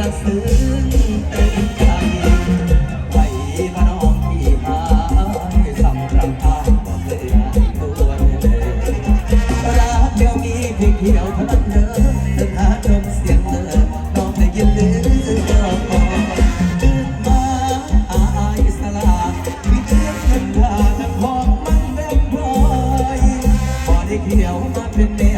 ระซึ้งเต็มใจไปมาน้องพี่หาสำรับอายบ่เคยหายตัวรักเดียวมีเพลียพันเดอถึงหาจนเสียงเลิกน้องได้ยินหรือก็พตื่นมาอายสลามีเรื่งเงินทางนั้นของมันแบ่ลอยบ่ได้เขียวมาเป็น